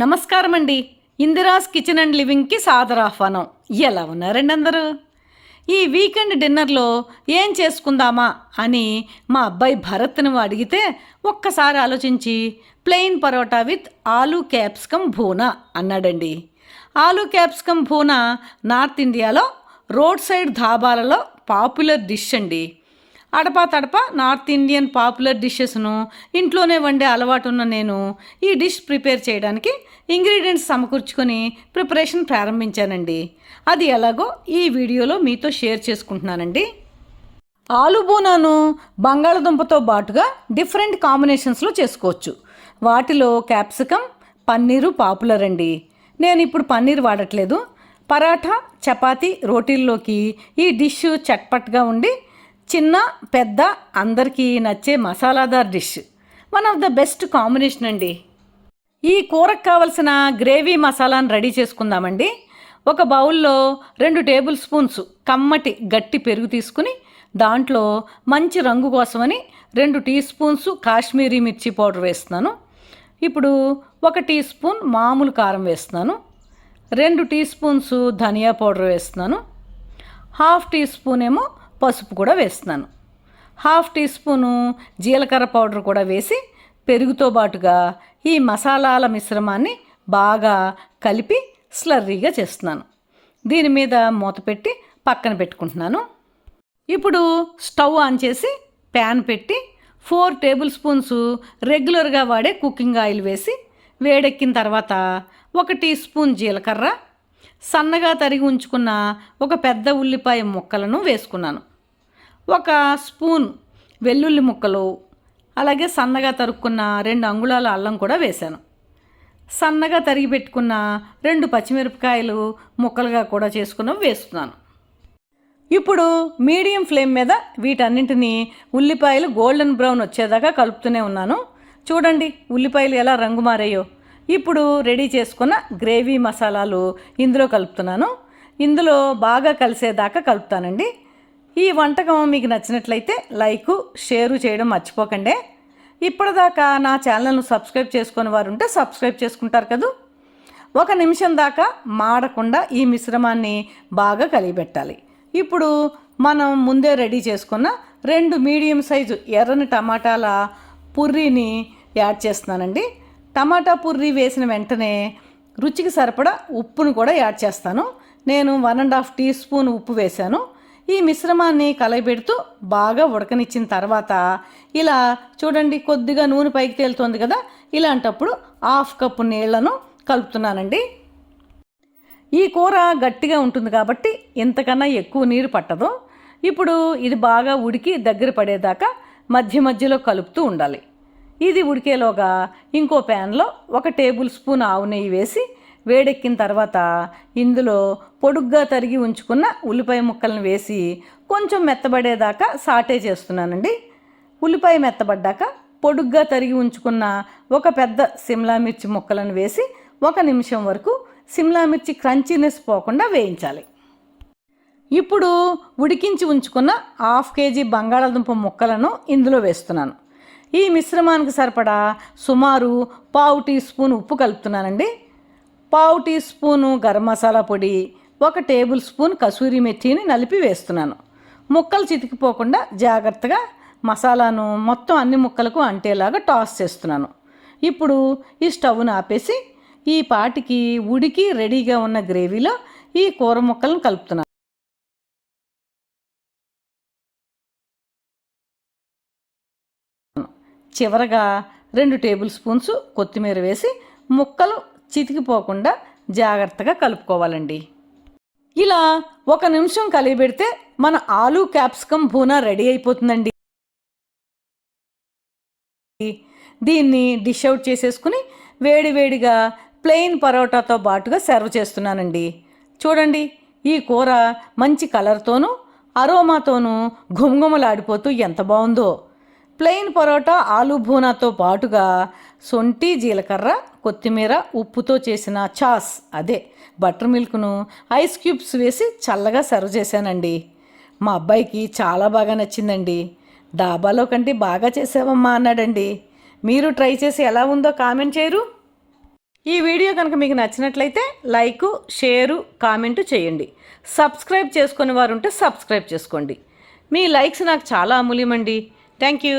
నమస్కారం అండి Indira's kitchen and లివింగ్కి సాదర ఆహ్వానం. ఎలా ఉన్నారండి అందరూ? ఈ వీకెండ్ డిన్నర్లో ఏం చేసుకుందామా అని మా అబ్బాయి భరత్ను అడిగితే ఒక్కసారి ఆలోచించి plain paratha with aloo capsicum bhuna అన్నాడండి. ఆలూ క్యాప్సికమ్ భూనా నార్త్ ఇండియాలో రోడ్ సైడ్ ధాబాలలో పాపులర్ డిష్ అండి. అడపా తడప నార్త్ ఇండియన్ పాపులర్ డిషెస్ను ఇంట్లోనే వండే అలవాటు ఉన్న నేను ఈ డిష్ ప్రిపేర్ చేయడానికి ఇంగ్రీడియంట్స్ సమకూర్చుకొని ప్రిపరేషన్ ప్రారంభించానండి. అది ఎలాగో ఈ వీడియోలో మీతో షేర్ చేసుకుంటున్నానండి. ఆలుబోనాను బంగాళదుంపతో బాటుగా డిఫరెంట్ కాంబినేషన్స్లో చేసుకోవచ్చు. వాటిలో క్యాప్సికమ్ పన్నీరు పాపులర్ అండి నేను ఇప్పుడు పన్నీర్ వాడట్లేదు. పరాఠా చపాతీ రోటీల్లోకి ఈ డిష్ చట్పట్గా ఉండి చిన్న పెద్ద అందరికీ నచ్చే మసాలాదార్ dish. One of the best combination అండి. ఈ కూరకు కావలసిన గ్రేవీ మసాలాను రెడీ చేసుకుందామండి. ఒక బౌల్లో రెండు టేబుల్ స్పూన్స్ కమ్మటి గట్టి పెరుగు తీసుకుని దాంట్లో మంచి రంగు కోసమని రెండు టీ స్పూన్స్ కాశ్మీరీ మిర్చి పౌడర్ వేస్తున్నాను. ఇప్పుడు ఒక టీ స్పూన్ మామూలు కారం వేస్తున్నాను. రెండు టీ స్పూన్స్ ధనియా పౌడర్ వేస్తున్నాను. హాఫ్ టీ స్పూన్ ఏమో పసుపు కూడా వేస్తున్నాను. హాఫ్ టీ స్పూను జీలకర్ర పౌడర్ కూడా వేసి పెరుగుతో పాటుగా ఈ మసాలాల మిశ్రమాన్ని బాగా కలిపి స్లర్రీగా చేస్తున్నాను. దీని మీద మూత పెట్టి పక్కన పెట్టుకుంటున్నాను. ఇప్పుడు స్టవ్ ఆన్ చేసి ప్యాన్ పెట్టి ఫోర్ టేబుల్ స్పూన్స్ రెగ్యులర్గా వాడే కుకింగ్ ఆయిల్ వేసి వేడెక్కిన తర్వాత ఒక టీ స్పూన్ జీలకర్ర సన్నగా తరిగి ఉంచుకున్న ఒక పెద్ద ఉల్లిపాయ ముక్కలను వేసుకున్నాను. ఒక స్పూన్ వెల్లుల్లి ముక్కలు అలాగే సన్నగా తరుక్కున్న రెండు అంగుళాల అల్లం కూడా వేశాను. సన్నగా తరిగి పెట్టుకున్న రెండు పచ్చిమిరపకాయలు ముక్కలుగా కూడా చేసుకున్న వేస్తున్నాను. ఇప్పుడు మీడియం ఫ్లేమ్ మీద వీటన్నింటినీ ఉల్లిపాయలు గోల్డెన్ బ్రౌన్ వచ్చేదాకా కలుపుతూనే ఉన్నాను. చూడండి ఉల్లిపాయలు ఎలా రంగు మారాయో. ఇప్పుడు రెడీ చేసుకున్న గ్రేవీ మసాలాలు ఇందులో కలుపుతున్నాను. ఇందులో బాగా కలిసేదాకా కలుపుతానండి. ఈ వంటకం మీకు నచ్చినట్లయితే లైక్ షేరు చేయడం మర్చిపోకండి. ఇప్పటిదాకా నా ఛానల్ను సబ్స్క్రైబ్ చేసుకుని వారు ఉంటే సబ్స్క్రైబ్ చేసుకుంటారు కదూ. ఒక నిమిషం దాకా మాడకుండా ఈ మిశ్రమాన్ని బాగా కలిగిపెట్టాలి ఇప్పుడు మనం ముందే రెడీ చేసుకున్న రెండు మీడియం సైజు ఎర్రని టమాటాల పుర్రీని యాడ్ చేస్తున్నానండి. టమాటా పుర్రీ వేసిన వెంటనే రుచికి సరిపడా ఉప్పును కూడా యాడ్ చేస్తాను. నేను one and half teaspoon ఉప్పు వేశాను. ఈ మిశ్రమాన్ని కలయబెడుతూ బాగా ఉడకనిచ్చిన తర్వాత ఇలా చూడండి కొద్దిగా నూనె పైకి తేలుతోంది కదా ఇలాంటప్పుడు హాఫ్ కప్పు నీళ్ళను కలుపుతున్నానండి. ఈ కూర గట్టిగా ఉంటుంది కాబట్టి ఇంతకన్నా ఎక్కువ నీరు పట్టదు. ఇప్పుడు ఇది బాగా ఉడికి దగ్గర పడేదాకా మధ్య మధ్యలో కలుపుతూ ఉండాలి. ఇది ఉడికేలోగా ఇంకో ప్యాన్లో ఒక టేబుల్ స్పూన్ ఆవు నెయ్యి వేసి వేడెక్కిన తర్వాత ఇందులో పొడుగ్గా తరిగి ఉంచుకున్న ఉల్లిపాయ ముక్కలను వేసి కొంచెం మెత్తబడేదాకా సాటే చేస్తున్నానండి. ఉల్లిపాయ మెత్తబడ్డాక పొడుగ్గా తరిగి ఉంచుకున్న ఒక పెద్ద సిమ్లా మిర్చి ముక్కలను వేసి ఒక నిమిషం వరకు సిమ్లా మిర్చి క్రంచీనెస్ పోకుండా వేయించాలి. ఇప్పుడు ఉడికించి ఉంచుకున్న హాఫ్ కేజీ బంగాళాదుంప ముక్కలను ఇందులో వేస్తున్నాను. ఈ మిశ్రమానికి సరిపడా సుమారు పావు టీ స్పూన్ ఉప్పు కలుపుతున్నానండి. పావు టీ స్పూను గరం మసాలా పొడి ఒక టేబుల్ స్పూన్ కసూరి మెథిని నలిపి వేస్తున్నాను. ముక్కలు చితికిపోకుండా జాగ్రత్తగా మసాలాను మొత్తం అన్ని ముక్కలకు అంటేలాగా టాస్ చేస్తున్నాను. ఇప్పుడు ఈ స్టవ్ను ఆపేసి ఈ పాటికి ఉడికి రెడీగా ఉన్న గ్రేవీలో ఈ కూర ముక్కలను కలుపుతున్నాను. చివరగా రెండు టేబుల్ స్పూన్స్ కొత్తిమీర వేసి ముక్కలు చితికిపోకుండా జాగ్రత్తగా కలుపుకోవాలండి. ఇలా ఒక నిమిషం కలిపెడితే మన ఆలు క్యాప్సికమ్ భూనా రెడీ అయిపోతుందండి. దీన్ని డిష్ అవుట్ చేసేసుకుని వేడివేడిగా ప్లెయిన్ పరోటాతో పాటుగా సర్వ్ చేస్తున్నానండి. చూడండి ఈ కూర మంచి కలర్తోనూ అరోమాతోనూ ఘుమఘుమలాడిపోతూ ఎంత బాగుందో. ప్లెయిన్ పరోటా ఆలు భూనాతో పాటుగా సొంటి జీలకర్ర కొత్తిమీర ఉప్పుతో చేసిన చాస్ అదే బటర్ మిల్క్ను ఐస్ క్యూబ్స్ వేసి చల్లగా సర్వ్ చేశానండి. మా అబ్బాయికి చాలా బాగా నచ్చిందండి. డాబాలో కంటే బాగా చేసావమ్మా అన్నాడండి. మీరు ట్రై చేసి ఎలా ఉందో కామెంట్ చేయరు. ఈ వీడియో కనుక మీకు నచ్చినట్లయితే లైకు షేరు కామెంటు చేయండి. సబ్స్క్రైబ్ చేసుకుని వారు ఉంటే సబ్స్క్రైబ్ చేసుకోండి. మీ లైక్స్ నాకు చాలా అమూల్యమండి. Thank you.